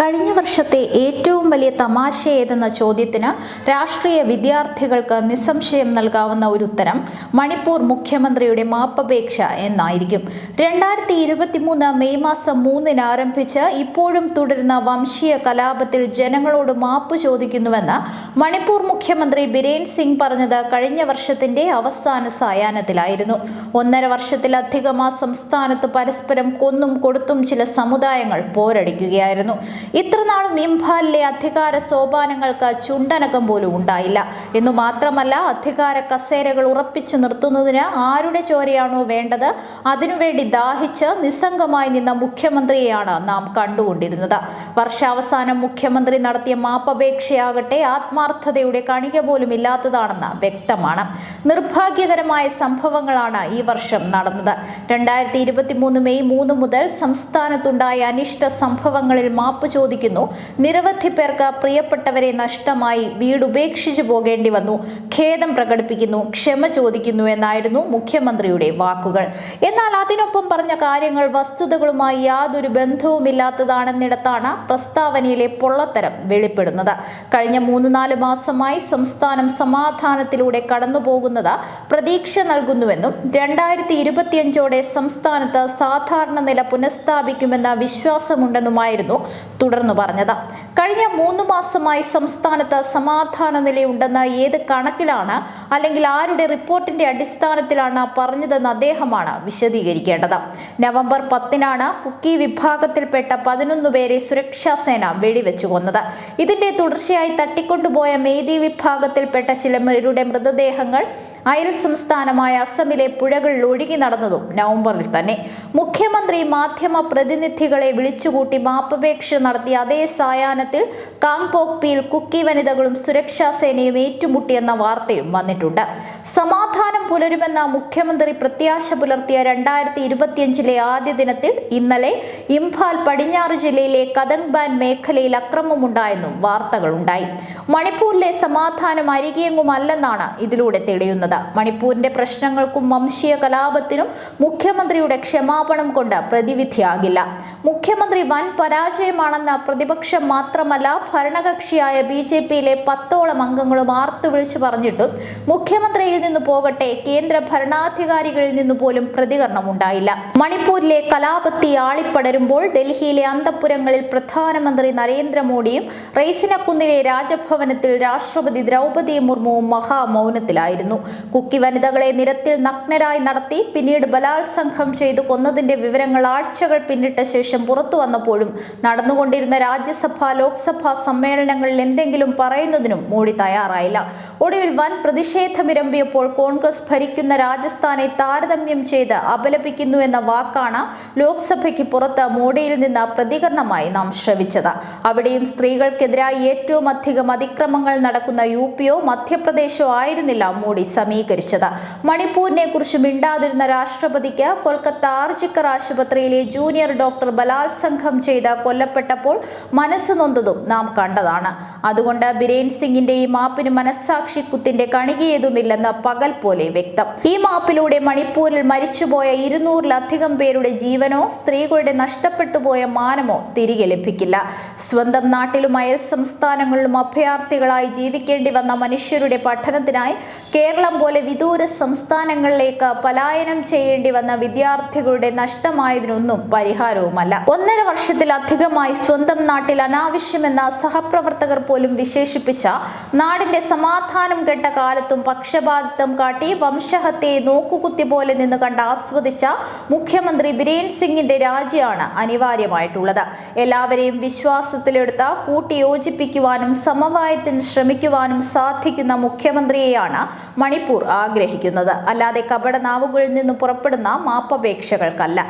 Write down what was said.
കഴിഞ്ഞ വർഷത്തെ ഏറ്റവും വലിയ തമാശ ഏതെന്ന ചോദ്യത്തിന് രാഷ്ട്രീയ വിദ്യാർത്ഥികൾക്ക് നിസ്സംശയം നൽകാവുന്ന ഒരു ഉത്തരം മണിപ്പൂർ മുഖ്യമന്ത്രിയുടെ മാപ്പപേക്ഷ എന്നായിരിക്കും. രണ്ടായിരത്തി ഇരുപത്തിമൂന്ന് മെയ് മാസം മൂന്നിന് ആരംഭിച്ച് ഇപ്പോഴും തുടരുന്ന വംശീയ കലാപത്തിൽ ജനങ്ങളോട് മാപ്പ് ചോദിക്കുന്നുവെന്ന് മണിപ്പൂർ മുഖ്യമന്ത്രി ബിരേൻ സിംഗ് പറഞ്ഞത് കഴിഞ്ഞ വർഷത്തിന്റെ അവസാന സായാഹ്നത്തിലായിരുന്നു. ഒന്നര വർഷത്തിലധികം ആ സംസ്ഥാനത്ത് പരസ്പരം കൊന്നും കൊടുത്തും ചില സമുദായങ്ങൾ പോരടിക്കുകയായിരുന്നു. ഇത്രനാളും ഇംഫാലിലെ അധികാര സോപാനങ്ങൾക്ക് ചുണ്ടനകം പോലും ഉണ്ടായില്ല. എന്നു മാത്രമല്ല അധികാര കസേരകൾ ഉറപ്പിച്ചു നിർത്തുന്നതിന് ആരുടെ ചോരയാണോ വേണ്ടത്? അതിനുവേണ്ടി ദാഹിച്ച് നിസ്സംഗമായി നിന്ന മുഖ്യമന്ത്രിയെയാണ് നാം കണ്ടുകൊണ്ടിരുന്നത്. വർഷാവസാനം മുഖ്യമന്ത്രി നടത്തിയ മാപ്പപേക്ഷയാകട്ടെ ആത്മാർത്ഥതയുടെ കണിക പോലും ഇല്ലാത്തതാണെന്ന് വ്യക്തമാണ്. നിർഭാഗ്യകരമായ സംഭവങ്ങളാണ് ഈ വർഷം നടന്നത്. രണ്ടായിരത്തി ഇരുപത്തി മൂന്ന് മെയ് മൂന്ന് മുതൽ സംസ്ഥാനത്തുണ്ടായ അനിഷ്ട സംഭവങ്ങളിൽ മാപ്പ് ചോദിക്കുന്നു. നിരവധി പേർക്ക് പ്രിയപ്പെട്ടവരെ നഷ്ടമായി വീട് ഉപേക്ഷിച്ചു പോകേണ്ടി വന്നു. ഖേദം പ്രകടിപ്പിക്കുന്നു. ക്ഷമ ചോദിക്കുന്നു എന്നായിരുന്നു മുഖ്യമന്ത്രിയുടെ വാക്കുകൾ. എന്നാൽ അതിനൊപ്പം പറഞ്ഞ കാര്യങ്ങൾ വസ്തുതകളുമായി യാതൊരു ബന്ധവുമില്ലാത്തതാണെന്നിടത്താണ് പ്രസ്താവനയിലെ പൊള്ളത്തരം വെളിപ്പെടുന്നത്. കഴിഞ്ഞ മൂന്ന് നാല് മാസമായി സംസ്ഥാനം സമാധാനത്തിലൂടെ കടന്നുപോകുന്നത് പ്രതീക്ഷ നൽകുന്നുവെന്നും രണ്ടായിരത്തി ഇരുപത്തിയഞ്ചോടെ സംസ്ഥാനത്ത് സാധാരണ നില പുനഃസ്ഥാപിക്കുമെന്ന വിശ്വാസമുണ്ടെന്നുമായിരുന്നു തുടർന്ന് പറഞ്ഞത്. കഴിഞ്ഞ മൂന്ന് മാസമായി സംസ്ഥാനത്ത് സമാധാന നിലയുണ്ടെന്ന് ഏത് കണക്കിലാണ് അല്ലെങ്കിൽ ആരുടെ റിപ്പോർട്ടിന്റെ അടിസ്ഥാനത്തിലാണ് പറഞ്ഞതെന്ന് അദ്ദേഹമാണ് വിശദീകരിക്കേണ്ടത്. നവംബർ പത്തിനാണ് കുക്കി വിഭാഗത്തിൽപ്പെട്ട പതിനൊന്ന് പേരെ സുരക്ഷാ സേന വെടിവെച്ചു കൊന്നത് ഇതിന്റെ തുടർച്ചയായി തട്ടിക്കൊണ്ടുപോയ മേദി വിഭാഗത്തിൽപ്പെട്ട ചിലരുടെ മൃതദേഹങ്ങൾ അയൽ സംസ്ഥാനമായ അസമിലെ പുഴകളിൽ ഒഴുകി നടന്നതും നവംബറിൽ തന്നെ. മുഖ്യമന്ത്രി മാധ്യമ പ്രതിനിധികളെ വിളിച്ചുകൂട്ടി മാപ്പപേക്ഷ നടത്തിയ അതേ സായാഹ്നത്തിൽ കാങ്പോക്പിയിൽ കുക്കി വനിതകളും സുരക്ഷാ സേനയും ഏറ്റുമുട്ടിയെന്ന വാർത്തയും വന്നിട്ടുണ്ട്. സമാധാനം പുലരുമെന്ന മുഖ്യമന്ത്രി പ്രത്യാശ പുലർത്തിയ രണ്ടായിരത്തി ഇരുപത്തിയഞ്ചിലെ ആദ്യ ദിനത്തിൽ ഇന്നലെ ഇംഫാൽ പടിഞ്ഞാറ് ജില്ലയിലെ കദംഗ്ബാൻ മേഖലയിൽ അക്രമമുണ്ടായെന്നും വാർത്തകളുണ്ടായി. മണിപ്പൂരിലെ സമാധാനം അരികെയെങ്ങുമല്ലെന്നാണ് ഇതിലൂടെ തെളിയുന്നത്. മണിപ്പൂരിന്റെ പ്രശ്നങ്ങൾക്കും വംശീയ കലാപത്തിനും മുഖ്യമന്ത്രിയുടെ ക്ഷമാപണം കൊണ്ട് പ്രതിവിധിയാകില്ല. മുഖ്യമന്ത്രി വൻ പരാജയമാണെന്ന് പ്രതിപക്ഷം മാത്രമല്ല ഭരണകക്ഷിയായ ബി ജെ പിയിലെ പത്തോളം അംഗങ്ങളും ആർത്തു വിളിച്ചു പറഞ്ഞിട്ടും മുഖ്യമന്ത്രിയിൽ നിന്ന് പോകട്ടെ കേന്ദ്ര ഭരണാധികാരികളിൽ നിന്ന് പോലും പ്രതികരണം ഉണ്ടായില്ല. മണിപ്പൂരിലെ കലാപത്തി ആളിപ്പടരുമ്പോൾ ഡൽഹിയിലെ അന്തപുരങ്ങളിൽ പ്രധാനമന്ത്രി നരേന്ദ്രമോദിയും റെയ്സിനക്കുന്നിലെ രാജഭവനത്തിൽ രാഷ്ട്രപതി ദ്രൗപദി മുർമുവും മഹാമൗനത്തിലായിരുന്നു. കുക്കി വനിതകളെ നിരത്തിൽ നഗ്നരായി നടത്തി പിന്നീട് ബലാത്സംഗം ചെയ്തു കൊന്നതിന്റെ വിവരങ്ങൾ ആഴ്ചകൾ പിന്നിട്ട ശേഷം പുറത്തു വന്നപ്പോഴും നടന്നുകൊണ്ടിരുന്ന രാജ്യസഭ ലോക്സഭാ സമ്മേളനങ്ങളിൽ എന്തെങ്കിലും പറയുന്നതിനും മോഡി തയ്യാറായില്ല. ഒടുവിൽ വൻ പ്രതിഷേധമിരമ്പിയപ്പോൾ കോൺഗ്രസ് ഭരിക്കുന്ന രാജസ്ഥാനെ താരതമ്യം ചെയ്ത് അപലപിക്കുന്നു എന്ന വാക്കാണ് ലോക്സഭയ്ക്ക് പുറത്ത് മോഡിയിൽ നിന്ന് പ്രതികരണമായി നാം ശ്രവിച്ചത്. അവിടെയും സ്ത്രീകൾക്കെതിരായി ഏറ്റവും അധികം അതിക്രമങ്ങൾ നടക്കുന്ന യു പിയോ മധ്യപ്രദേശോ ആയിരുന്നില്ല മോഡി സമീകരിച്ചത്. മണിപ്പൂരിനെ കുറിച്ച് മിണ്ടാതിരുന്ന രാഷ്ട്രപതിക്ക് കൊൽക്കത്ത ആർജിക്കർ ആശുപത്രിയിലെ ജൂനിയർ ഡോക്ടർ ബലാത്സംഗം ചെയ്ത് കൊല്ലപ്പെട്ടപ്പോൾ മനസ്സ് നൊന്തതും നാം കണ്ടതാണ്. അതുകൊണ്ട് ബിരേൻ സിംഗിന്റെ ഈ മാപ്പിന് മനസ്സാക്ഷി കുത്തിന്റെ കണികയേതുമില്ലെന്ന് പകൽ പോലെ വ്യക്തം. ഈ മാപ്പിലൂടെ മണിപ്പൂരിൽ മരിച്ചുപോയ ഇരുന്നൂറിലധികം പേരുടെ ജീവനോ സ്ത്രീകളുടെ നഷ്ടപ്പെട്ടുപോയ മാനമോ തിരികെ ലഭിക്കില്ല. സ്വന്തം നാട്ടിലും അയൽ സംസ്ഥാനങ്ങളിലും അഭയാർത്ഥികളായി ജീവിക്കേണ്ടി വന്ന മനുഷ്യരുടെ പഠനത്തിനായി കേരളം പോലെ വിദൂര സംസ്ഥാനങ്ങളിലേക്ക് പലായനം ചെയ്യേണ്ടി വന്ന വിദ്യാർത്ഥികളുടെ നഷ്ടമായതിനൊന്നും പരിഹാരവുമല്ല. ഒന്നര വർഷത്തിലധികമായി സ്വന്തം നാട്ടിൽ അനാവശ്യമെന്ന സഹപ്രവർത്തകർ പോലും വിശേഷിപ്പിച്ച നാടിന്റെ സമാധാനം കെട്ട കാലത്തും പക്ഷപാതിത്വം കാട്ടി വംശഹത്യയെ നോക്കുകുത്തി പോലെ നിന്ന് കണ്ട് ആസ്വദിച്ച മുഖ്യമന്ത്രി ബിരേൻ സിംഗിന്റെ രാജിയാണ് അനിവാര്യമായിട്ടുള്ളത്. എല്ലാവരെയും വിശ്വാസത്തിലെടുത്ത കൂട്ടിയോജിപ്പിക്കുവാനും സമവായത്തിന് ശ്രമിക്കുവാനും സാധിക്കുന്ന മുഖ്യമന്ത്രിയെയാണ് മണിപ്പൂർ ആഗ്രഹിക്കുന്നത്. അല്ലാതെ കപടനാവുകളിൽ നിന്ന് പുറപ്പെടുന്ന മാപ്പപേക്ഷകൾക്കല്ല.